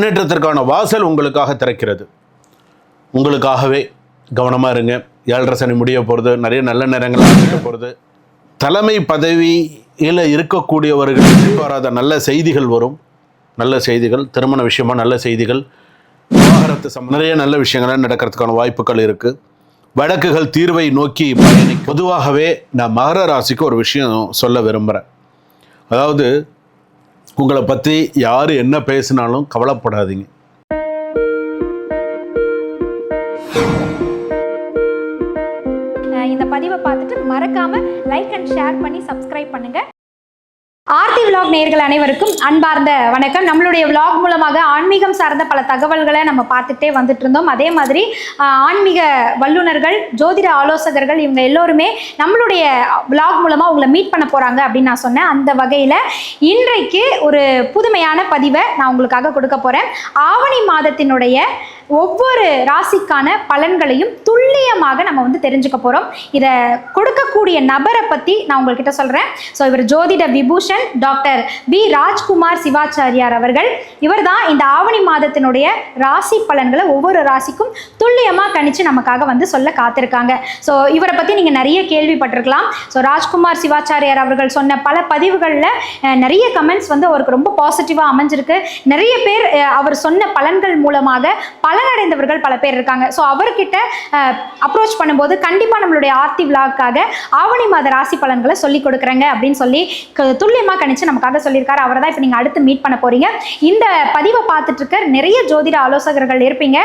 முன்னேற்றத்திற்கான வாசல் உங்களுக்காக திறக்கிறது. உங்களுக்காகவே கவனமாக இருங்க. ஏழரை சனி முடிய போகிறது நிறைய நல்ல நேரங்கள் ஆரம்பிக்க போகிறது தலைமை பதவியில் இருக்கக்கூடியவர்கள் எதிர்பாராத நல்ல செய்திகள் வரும். நல்ல செய்திகள் திருமண விஷயமா நல்ல செய்திகள் விவாகரத்து சம்ம நிறைய நல்ல விஷயங்கள்லாம் நடக்கிறதுக்கான வாய்ப்புகள் இருக்குது வழக்குகள் தீர்வை நோக்கி பயணி பொதுவாகவே நான் மகர ராசிக்கு ஒரு விஷயம் சொல்ல விரும்புகிறேன் அதாவது உங்களை பற்றி யார் என்ன பேசினாலும் கவலைப்படாதீங்க. இந்த பதிவை பார்த்துட்டு மறக்காம லைக் அண்ட் ஷேர் பண்ணி சப்ஸ்கிரைப் பண்ணுங்க. ஆர்த்தி விலாக் நேர்கள் அனைவருக்கும் அன்பார்ந்த வணக்கம். நம்மளுடைய விலாக் மூலமாக ஆன்மீகம் சார்ந்த பல தகவல்களை நம்ம பார்த்துட்டே வந்துட்டு இருந்தோம். அதே மாதிரி ஆன்மீக வல்லுநர்கள் ஜோதிட ஆலோசகர்கள் இவங்க எல்லோருமே நம்மளுடைய விலாக் மூலமாக உங்களை மீட் பண்ண போகிறாங்க அப்படின்னு நான் சொன்னேன். அந்த வகையில் இன்றைக்கு ஒரு புதுமையான பதிவை நான் உங்களுக்காக கொடுக்க போகிறேன் ஆவணி மாதத்தினுடைய ஒவ்வொரு ராசிக்கான பலன்களையும் துல்லியமாக நம்ம வந்து தெரிஞ்சுக்க போகிறோம் இதை கொடுக்கக்கூடிய நபரை பற்றி நான் உங்கள்கிட்ட சொல்கிறேன் ஸோ இவர் ஜோதிட விபூஷன் டாக்டர் பி ராஜ்குமார் சிவாச்சாரியார் அவர்கள். இவர் தான் இந்த ஆவணி மாதத்தினுடைய ராசி பலன்களை ஒவ்வொரு ராசிக்கும் துல்லியமாக கணிச்சு நமக்காக வந்து சொல்ல காத்திருக்காங்க. ஸோ இவரை பற்றி நீங்கள் நிறைய கேள்விப்பட்டிருக்கலாம். ஸோ ராஜ்குமார் சிவாச்சாரியார் அவர்கள் சொன்ன பல பதிவுகளில் நிறைய கமெண்ட்ஸ் வந்து அவருக்கு ரொம்ப பாசிட்டிவாக அமைஞ்சிருக்கு. நிறைய பேர் அவர் சொன்ன பலன்கள் மூலமாக பலனடைந்தவர்கள் பல பேர் இருக்காங்க. ஸோ அவர்கிட்ட அப்ரோச் பண்ணும்போது கண்டிப்பாக நம்மளுடைய ஆர்த்தி விழாக்காக ஆவணி மாத ராசி பலன்களை சொல்லி கொடுக்குறேங்க அப்படின்னு சொல்லி துல்லியமாக கணிச்சு நமக்காக சொல்லியிருக்காரு. அவரை தான் இப்போ நீங்கள் அடுத்து மீட் பண்ண போறீங்க. இந்த பதிவை பார்த்துட்டு இருக்க நிறைய ஜோதிட ஆலோசகர்கள் இருப்பீங்க.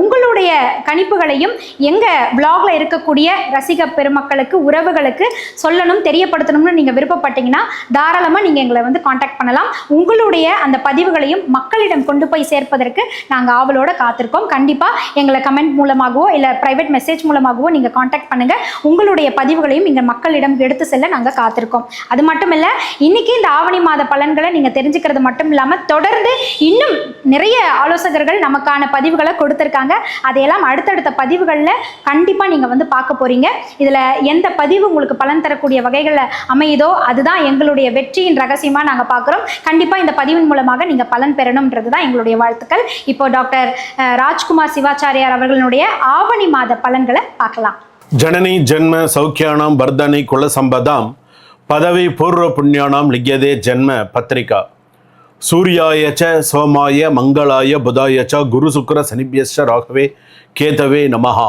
உங்களுடைய கணிப்புகளையும் எங்க விளாக்ல இருக்கக்கூடிய ரசிக பெருமக்களுக்கு உறவுகளுக்கு சொல்லணும் தெரியப்படுத்தணும்னு நீங்க விருப்பப்பட்டீங்கன்னா தாராளமா நீங்க எங்களை வந்து காண்டாக்ட் பண்ணலாம். உங்களுடைய அந்த பதிவுகளையும் மக்களிடம் கொண்டு போய் சேர்ப்பதற்கு நாங்கள் ஆவலோட பார்த்துருக்கோம். கண்டிப்பாக எங்களை கமெண்ட் மூலமாகவோ இல்லை ப்ரைவேட் மெசேஜ் மூலமாகவோ நீங்கள் காண்டாக்ட் பண்ணுங்கள் உங்களுடைய பதிவுகளையும் இங்கே மக்களிடம் எடுத்து செல்ல நாங்கள் காத்திருக்கோம். அது மட்டும் இல்லை இன்னைக்கு இந்த ஆவணி மாத பலன்களை நீங்கள் தெரிஞ்சுக்கிறது மட்டும் இல்லாமல் தொடர்ந்து இன்னும் நிறைய ஆலோசகர்கள் நமக்கான பதிவுகளை கொடுத்துருக்காங்க. அதையெல்லாம் அடுத்தடுத்த பதிவுகளில் கண்டிப்பாக நீங்கள் வந்து பார்க்க போகிறீங்க இதில் எந்த பதிவு உங்களுக்கு பலன் தரக்கூடிய வகைகளில் அமையுதோ அதுதான் எங்களுடைய வெற்றியின் ரகசியமாக நாங்கள் பார்க்குறோம். கண்டிப்பாக இந்த பதிவின் மூலமாக நீங்கள் பலன் பெறணும்ன்றது தான் எங்களுடைய வாழ்த்துக்கள். இப்போ டாக்டர் ராஜ்குமார் சிவாச்சாரியார் அவர்களுடைய ஆவணி மாத பலன்களை பார்க்கலாம். ஜனனி ஜென்ம சௌக்கியானாம் வர்தனி குலசம்பதாம் பதவி பூர்வ புண்ணியானாம் லிங்கதே ஜென்ம பத்திரிகா. சூர்யாய சோமாய மங்களாய புதாயச்ச குரு சுக்கர சனிபியஸ்ச ராகவே கேதவே நமஹா.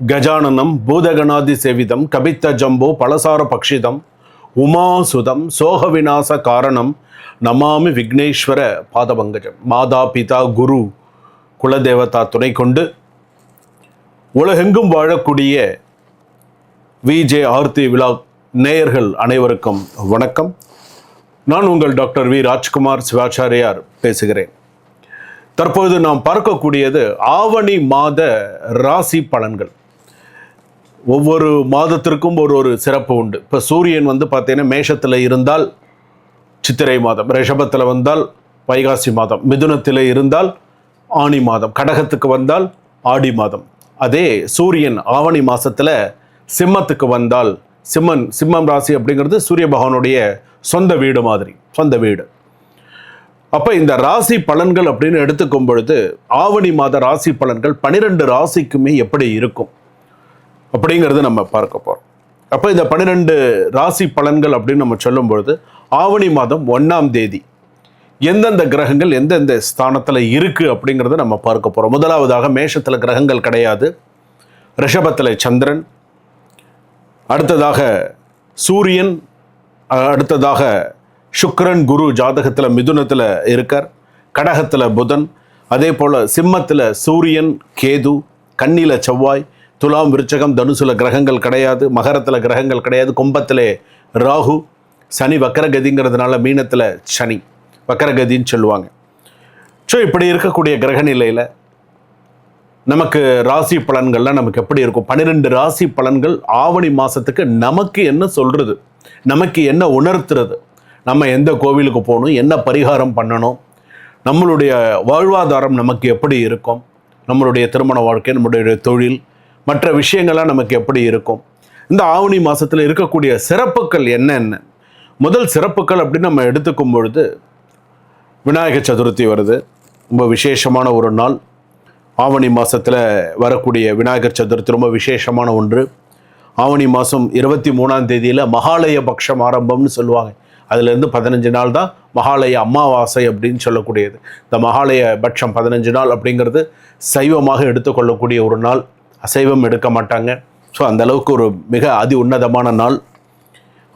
கஜானனம் பூதகணாதி சேவிதம் கபித்த ஜம்போ பலசார பக்ஷிதம் உமாசுதம் சோக விநாச காரணம் நமாமி விக்னேஸ்வர பாதபங்கஜம். மாதா பிதா குரு குலதேவதா துணை கொண்டு உலகெங்கும் வாழக்கூடிய விஜே ஆர்த்தி விழா நேயர்கள் அனைவருக்கும் வணக்கம். நான் உங்கள் டாக்டர் வி ராஜ்குமார் சிவாச்சாரியார் பேசுகிறேன். தற்போது நாம் பார்க்கக்கூடியது ஆவணி மாத ராசி பலன்கள். ஒவ்வொரு மாதத்திற்கும் ஒரு ஒரு சிறப்பு உண்டு. இப்போ சூரியன் வந்து பார்த்தீங்கன்னா மேஷத்தில் இருந்தால் சித்திரை மாதம் ரிஷபத்தில் வந்தால் வைகாசி மாதம் மிதுனத்தில் இருந்தால் ஆனி மாதம். கடகத்துக்கு வந்தால் ஆடி மாதம். அதே சூரியன் ஆவணி மாதத்தில் சிம்மத்துக்கு வந்தால் சிம்மன் சிம்மம் ராசி அப்படிங்கிறது சூரிய பகவானுடைய சொந்த வீடு மாதிரி சொந்த வீடு. அப்போ இந்த ராசி பலன்கள் அப்படின்னு எடுத்துக்கும் பொழுது ஆவணி மாத ராசி பலன்கள் பனிரெண்டு ராசிக்குமே எப்படி இருக்கும்? அப்படிங்கிறது நம்ம பார்க்க போகிறோம் அப்போ இந்த பன்னிரெண்டு ராசி பலன்கள் அப்படின்னு நம்ம சொல்லும் பொழுது ஆவணி மாதம் ஒன்றாம் தேதி எந்தெந்த கிரகங்கள் எந்தெந்த ஸ்தானத்தில் இருக்குது அப்படிங்கிறத நம்ம பார்க்க போகிறோம் முதலாவதாக மேஷத்தில் கிரகங்கள் கிடையாது. ரிஷபத்தில் சந்திரன். அடுத்ததாக சூரியன். அடுத்ததாக சுக்கரன் குரு ஜாதகத்தில் மிதுனத்தில் இருக்கார். கடகத்தில் புதன். அதே போல் சிம்மத்தில் சூரியன் கேது கண்ணில செவ்வாய் துலாம் விருச்சகம் தனுசுல கிரகங்கள் கிடையாது. மகரத்தில் கிரகங்கள் கிடையாது. கும்பத்திலே ராகு சனி வக்கரகதிங்கிறதுனால மீனத்தில் சனி. வக்கரகதின்னு சொல்லுவாங்க. ஸோ இப்படி இருக்கக்கூடிய கிரக நிலையில் நமக்கு ராசி பலன்கள்லாம் நமக்கு எப்படி இருக்கும்? பன்னிரெண்டு ராசி பலன்கள் ஆவணி மாதத்துக்கு நமக்கு என்ன சொல்கிறது நமக்கு என்ன உணர்த்துறது? நம்ம எந்த கோவிலுக்கு போகணும்? என்ன பரிகாரம் பண்ணணும்? நம்மளுடைய வாழ்வாதாரம் நமக்கு எப்படி இருக்கும்? நம்மளுடைய திருமண வாழ்க்கை நம்மளுடைய தொழில் மற்ற விஷயங்கள்லாம் நமக்கு எப்படி இருக்கும்? இந்த ஆவணி மாதத்தில் இருக்கக்கூடிய சிறப்புகள் என்னென்ன? முதல் சிறப்புகள் அப்படின்னு நம்ம எடுத்துக்கும் பொழுது விநாயக சதுர்த்தி வருது. ரொம்ப விசேஷமான ஒரு நாள். ஆவணி மாதத்தில் வரக்கூடிய விநாயகர் சதுர்த்தி ரொம்ப விசேஷமான ஒன்று. ஆவணி மாதம் இருபத்தி மூணாம் தேதியில் மகாலய பக்ஷம் ஆரம்பம்னு சொல்லுவாங்க. அதுலேருந்து பதினஞ்சு நாள் தான் மகாலய அமாவாசை அப்படின்னு சொல்லக்கூடியது. இந்த மகாலய பட்சம் பதினஞ்சு நாள் அப்படிங்கிறது சைவமாக எடுத்துக்கொள்ளக்கூடிய ஒரு நாள். அசைவம் எடுக்க மாட்டாங்க. ஸோ அந்த அளவுக்கு ஒரு மிக அதி உன்னதமான நாள்.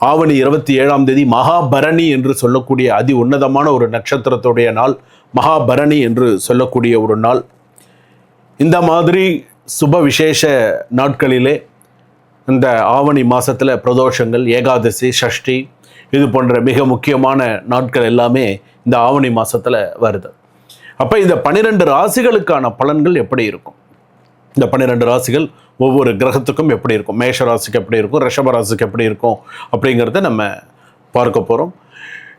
ஆவணி இருபத்தி ஏழாம் தேதி மகாபரணி என்று சொல்லக்கூடிய அதி உன்னதமான ஒரு நட்சத்திரத்துடைய நாள் மகாபரணி என்று சொல்லக்கூடிய ஒரு நாள். இந்த மாதிரி சுப விசேஷ நாட்களிலே இந்த ஆவணி மாதத்தில் பிரதோஷங்கள் ஏகாதசி சஷ்டி இது போன்ற மிக முக்கியமான நாட்கள் எல்லாமே இந்த ஆவணி மாதத்தில் வருது. அப்போ இந்த பன்னிரெண்டு ராசிகளுக்கான பலன்கள் எப்படி இருக்கும்? இந்த பன்னிரெண்டு ராசிகள் ஒவ்வொரு கிரகத்துக்கும் எப்படி இருக்கும்? மேஷ ராசிக்கு எப்படி இருக்கும்? ரிஷபராசிக்கு எப்படி இருக்கும்? அப்படிங்கிறத நம்ம பார்க்க போகிறோம்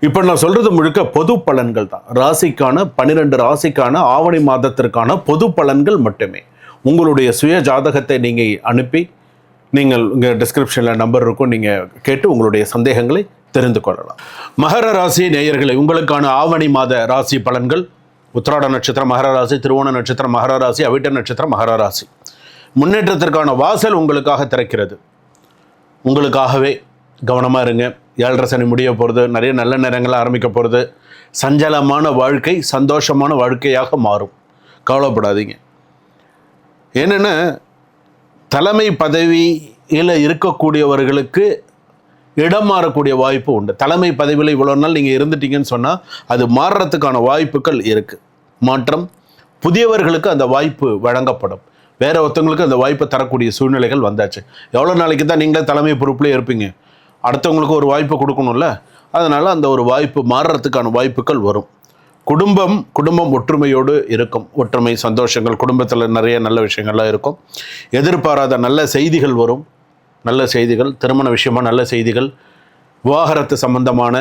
இப்போ நான் சொல்கிறது முழுக்க பொது பலன்கள் தான். ராசிக்கான பன்னிரெண்டு ராசிக்கான ஆவணி மாதத்திற்கான பொது பலன்கள் மட்டுமே. உங்களுடைய சுய ஜாதகத்தை நீங்கள் அனுப்பி நீங்கள் இங்கே டிஸ்கிரிப்ஷனில் நம்பர் இருக்கும் நீங்கள் கேட்டு உங்களுடைய சந்தேகங்களை தெரிந்து கொள்ளலாம். மகர ராசி நேயர்களை உங்களுக்கான ஆவணி மாத ராசி பலன்கள். உத்திராட நட்சத்திரம் மகர ராசி திருவோண நட்சத்திரம் மகர ராசி அவிட்ட நட்சத்திரம் மகர ராசி. முன்னேற்றத்திற்கான வாசல் உங்களுக்காக திறக்கிறது. உங்களுக்காகவே கவனமாக இருங்க. ஏழரை சனி முடிய போகிறது நிறைய நல்ல நேரங்கள் ஆரம்பிக்க போகிறது சஞ்சலமான வாழ்க்கை சந்தோஷமான வாழ்க்கையாக மாறும். கவலைப்படாதீங்க. என்னென்னா தலைமை பதவியில் இருக்கக்கூடியவர்களுக்கு இடம் மாறக்கூடிய வாய்ப்பு உண்டு. தலைமை பதவியில் இவ்வளோ நாள் நீங்கள் இருந்துட்டீங்கன்னு சொன்னால் அது மாறுறதுக்கான வாய்ப்புகள் இருக்குது மாற்றம் புதியவர்களுக்கு அந்த வாய்ப்பு வழங்கப்படும். வேற ஒருத்தவங்களுக்கு அந்த வாய்ப்பை தரக்கூடிய சூழ்நிலைகள் வந்தாச்சு. எவ்வளோ நாளைக்கு தான் நீங்களே தலைமை பொறுப்புலேயே இருப்பீங்க. அடுத்தவங்களுக்கு ஒரு வாய்ப்பு கொடுக்கணும்ல. அதனால் அந்த ஒரு வாய்ப்பு மாறுறதுக்கான வாய்ப்புகள் வரும். குடும்பம் குடும்பம் ஒற்றுமையோடு இருக்கும். ஒற்றுமை சந்தோஷங்கள் குடும்பத்தில் நிறைய நல்ல விஷயங்கள்லாம் இருக்கும். எதிர்பாராத நல்ல செய்திகள் வரும். நல்ல செய்திகள் திருமண விஷயமா நல்ல செய்திகள் விவாகரத்து சம்பந்தமான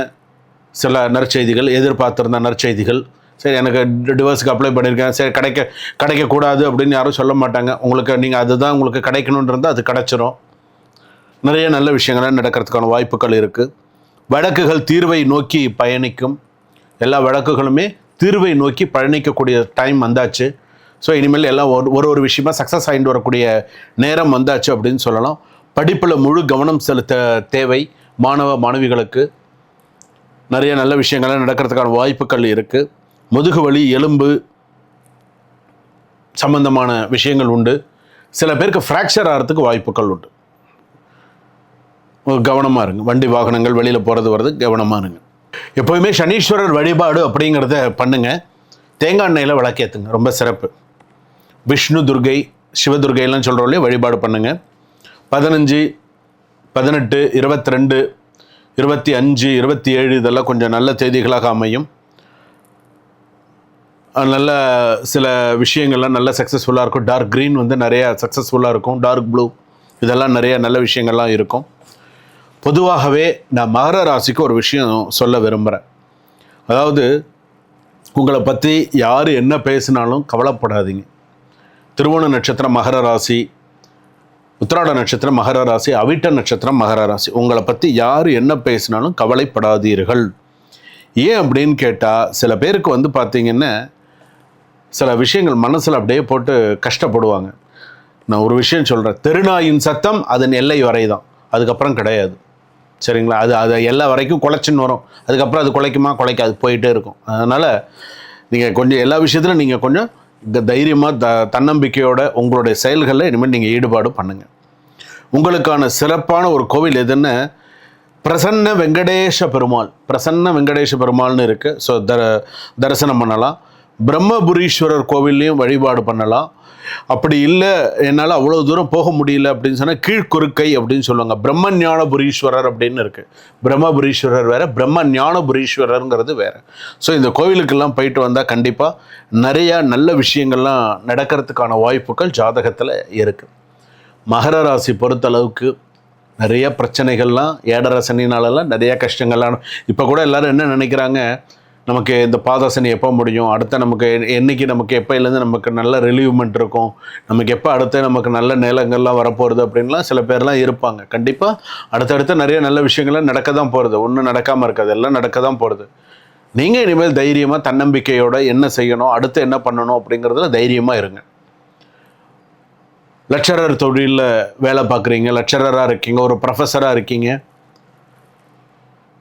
சில நற்செய்திகள் எதிர்பார்த்திருந்த நற்செய்திகள் சரி எனக்கு டிவோர்ஸ்க்கு அப்ளை பண்ணியிருக்கேன். சரி கிடைக்க கிடைக்கக்கூடாது அப்படின்னு யாரும் சொல்ல மாட்டாங்க. உங்களுக்கு நீங்கள் அதுதான் உங்களுக்கு கிடைக்கணுன்றது அது கிடச்சிரும். நிறைய நல்ல விஷயங்கள்லாம் நடக்கிறதுக்கான வாய்ப்புகள் இருக்குது வழக்குகள் தீர்வை நோக்கி பயணிக்கும். எல்லா வழக்குகளுமே தீர்வை நோக்கி பயணிக்கக்கூடிய டைம் வந்தாச்சு. ஸோ இனிமேல் எல்லாம் ஒரு ஒரு ஒரு விஷயமா சக்ஸஸ் ஆகிட்டு வரக்கூடிய நேரம் வந்தாச்சு அப்படின்னு சொல்லலாம். படிப்பில் முழு கவனம் செலுத்த தேவை மாணவ மாணவிகளுக்கு. நிறைய நல்ல விஷயங்கள்லாம் நடக்கிறதுக்கான வாய்ப்புகள் இருக்குது முதுகு வலி எலும்பு சம்பந்தமான விஷயங்கள் உண்டு. சில பேருக்கு ஃப்ராக்சர் ஆகிறதுக்கு வாய்ப்புகள் உண்டு. கவனமாக இருங்க. வண்டி வாகனங்கள் வெளியில் போகிறது வர்றது கவனமாக இருங்க. எப்போயுமே சனீஸ்வரர் வழிபாடு அப்படிங்கிறத பண்ணுங்க. தேங்காய் எண்ணெயில் விளக்கேற்றுங்க ரொம்ப சிறப்பு. விஷ்ணு துர்கை சிவதுர்கைலாம் சொல்கிறோம் இல்லையா? வழிபாடு பண்ணுங்க. பதினஞ்சு பதினெட்டு இருபத்தி ரெண்டு இருபத்தி அஞ்சு இருபத்தி ஏழு இதெல்லாம் கொஞ்சம் நல்ல தேதிகளாக அமையும். நல்ல சில விஷயங்கள்லாம் நல்ல சக்ஸஸ்ஃபுல்லாக இருக்கும். டார்க் க்ரீன் வந்து நிறைய சக்ஸஸ்ஃபுல்லாக இருக்கும். டார்க் ப்ளூ இதெல்லாம் நிறைய நல்ல விஷயங்கள்லாம் இருக்கும். பொதுவாகவே நான் மகர ராசிக்கு ஒரு விஷயம் சொல்ல விரும்புகிறேன் அதாவது உங்களை பற்றி யார் என்ன பேசினாலும் கவலைப்படாதீங்க. திருவோண நட்சத்திரம் மகர ராசி உத்திராட நட்சத்திரம் மகர ராசி அவிட்ட நட்சத்திரம் மகர ராசி. உங்களை பற்றி யார் என்ன பேசினாலும் கவலைப்படாதீர்கள். ஏன் அப்படின்னு கேட்டால் சில பேருக்கு வந்து பார்த்தீங்கன்னா சில விஷயங்கள் மனசில் அப்படியே போட்டு கஷ்டப்படுவாங்க. நான் ஒரு விஷயம் சொல்கிறேன் தெருநாயின் சத்தம் அதன் எல்லை வரை தான் அதுக்கப்புறம் கிடையாது. சரிங்களா? அது அது எல்லா வரைக்கும் குலைச்சின்னு வரும். அதுக்கப்புறம் அது குலைக்குமா? குலைக்காது. போயிட்டே இருக்கும். அதனால் நீங்கள் கொஞ்சம் எல்லா விஷயத்துலையும் நீங்கள் கொஞ்சம் தைரியமாக த தன்னம்பிக்கையோட உங்களுடைய செயல்களில் இனிமேல் நீங்கள் ஈடுபாடு பண்ணுங்கள் உங்களுக்கான சிறப்பான ஒரு கோவில் எதுன்னு பிரசன்ன வெங்கடேஷ பெருமாள். பிரசன்ன வெங்கடேஷ பெருமாள்னு இருக்குது ஸோ த தரிசனம் பண்ணலாம். பிரம்மபுரீஸ்வரர் கோவில்லையும் வழிபாடு பண்ணலாம். அப்படி இல்லை என்னால் அவ்வளோ தூரம் போக முடியல அப்படின்னு சொன்னால் கீழ்குறுக்கை அப்படின்னு சொல்லுவாங்க. பிரம்ம ஞானபுரீஸ்வரர் அப்படின்னு இருக்குது பிரம்மபுரீஸ்வரர் வேறு பிரம்ம ஞானபுரீஸ்வரருங்கிறது வேறு. ஸோ இந்த கோவிலுக்கெல்லாம் போயிட்டு வந்தால் கண்டிப்பாக நிறையா நல்ல விஷயங்கள்லாம் நடக்கிறதுக்கான வாய்ப்புகள் ஜாதகத்தில் இருக்குது மகர ராசி பொறுத்தளவுக்கு நிறைய பிரச்சனைகள்லாம் ஏடர சனினாலலாம் நிறைய கஷ்டங்கள்லாம். இப்போ கூட எல்லோரும் என்ன நினைக்கிறாங்க? நமக்கு இந்த பாதாசனி எப்போ முடியும்? அடுத்த நமக்கு என்றைக்கு என்னைக்கு நமக்கு எப்போலேருந்து நமக்கு நல்ல ரிலீவ்மெண்ட் இருக்கும்? நமக்கு எப்போ அடுத்து நமக்கு நல்ல நிலங்கள்லாம் வரப்போகிறது அப்படின்லாம் சில பேர்லாம் இருப்பாங்க. கண்டிப்பாக அடுத்தடுத்து நிறைய நல்ல விஷயங்கள்லாம் நடக்க தான் போகிறது ஒன்றும் நடக்காமல் இருக்காது. எல்லாம் நடக்க தான் போகிறது நீங்கள் இனிமேல் தைரியமாக தன்னம்பிக்கையோட என்ன செய்யணும் அடுத்து என்ன பண்ணணும் அப்படிங்கிறதுல தைரியமாக இருங்க. லெக்சரர் தொழிலில் வேலை பார்க்குறீங்க. லெக்சரராக இருக்கீங்க. ஒரு ப்ரொஃபஸராக இருக்கீங்க.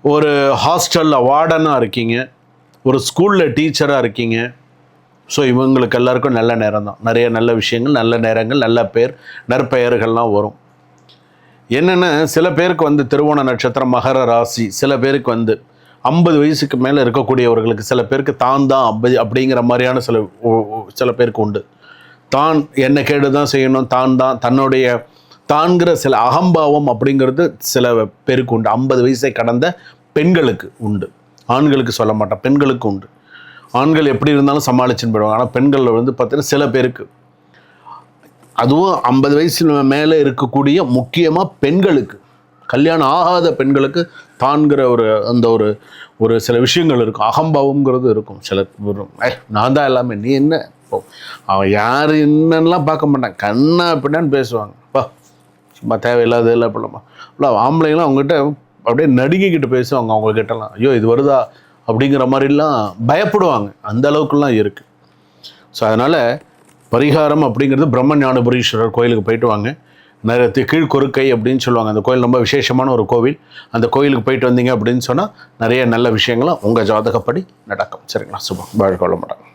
ஒரு ஹாஸ்டலில் வார்டனாக இருக்கீங்க. ஒரு ஸ்கூலில் டீச்சராக இருக்கீங்க. ஸோ இவங்களுக்கு எல்லாருக்கும் நல்ல நேரம் தான் நிறைய நல்ல விஷயங்கள் நல்ல நேரங்கள் நல்ல பேர் நற்பெயர்கள்லாம் வரும். என்னென்னா சில பேருக்கு வந்து திருவோண நட்சத்திரம் மகர ராசி சில பேருக்கு வந்து ஐம்பது வயசுக்கு மேலே இருக்கக்கூடியவர்களுக்கு சில பேருக்கு தான் தான் அப்படி அப்படிங்கிற மாதிரியான சில சில பேருக்கு உண்டு. தான் என்ன கேடு தான் செய்யணும் தான் தான் தன்னுடைய தான்கிற சில அகம்பாவம் அப்படிங்கிறது சில பேருக்கு உண்டு. ஐம்பது வயசை கடந்த பெண்களுக்கு உண்டு. ஆண்களுக்கு சொல்ல மாட்டேன் பெண்களுக்கு உண்டு. ஆண்கள் எப்படி இருந்தாலும் சமாளிச்சுன்னு போயிடுவாங்க. ஆனால் பெண்கள் வந்து பார்த்தீங்கன்னா சில பேருக்கு அதுவும் ஐம்பது வயசு மேலே இருக்கக்கூடிய முக்கியமாக பெண்களுக்கு கல்யாணம் ஆகாத பெண்களுக்கு தான்கிற ஒரு அந்த ஒரு ஒரு சில விஷயங்கள் இருக்கும். அகம்பாவம்ங்கிறது இருக்கும். சில "ஐ, நான் தான் எல்லாமே நீ என்ன? இப்போ அவன் யார் என்னன்னெலாம் பார்க்க மாட்டான். கண்ணா எப்படின்னு பேசுவாங்க. அப்பா சும்மா தேவையில்லாத இல்லை அப்படிலாமா இல்லை ஆம்பளைங்களாம் அவங்ககிட்ட அப்படியே நடுங்கிக்கிட்டு பேசுவாங்க அவங்கக்கிட்டலாம் ஐயோ இது வருதா? அப்படிங்கிற மாதிரிலாம் பயப்படுவாங்க. அந்த அளவுக்குலாம் இருக்குது ஸோ அதனால் பரிகாரம் அப்படிங்கிறது பிரம்ம ஞானபுரீஸ்வரர் கோயிலுக்கு போயிட்டு வாங்க. நிறைய கீழ் கொருக்கை அப்படின்னு சொல்லுவாங்க. அந்த கோயில் ரொம்ப விசேஷமான ஒரு கோவில். அந்த கோயிலுக்கு போயிட்டு வந்தீங்க அப்படின்னு சொன்னால் நிறைய நல்ல விஷயங்களும் உங்கள் ஜாதகப்படி நடக்கும். சரிங்களா? சுபம். வாழ்க்கை மாட்டாங்க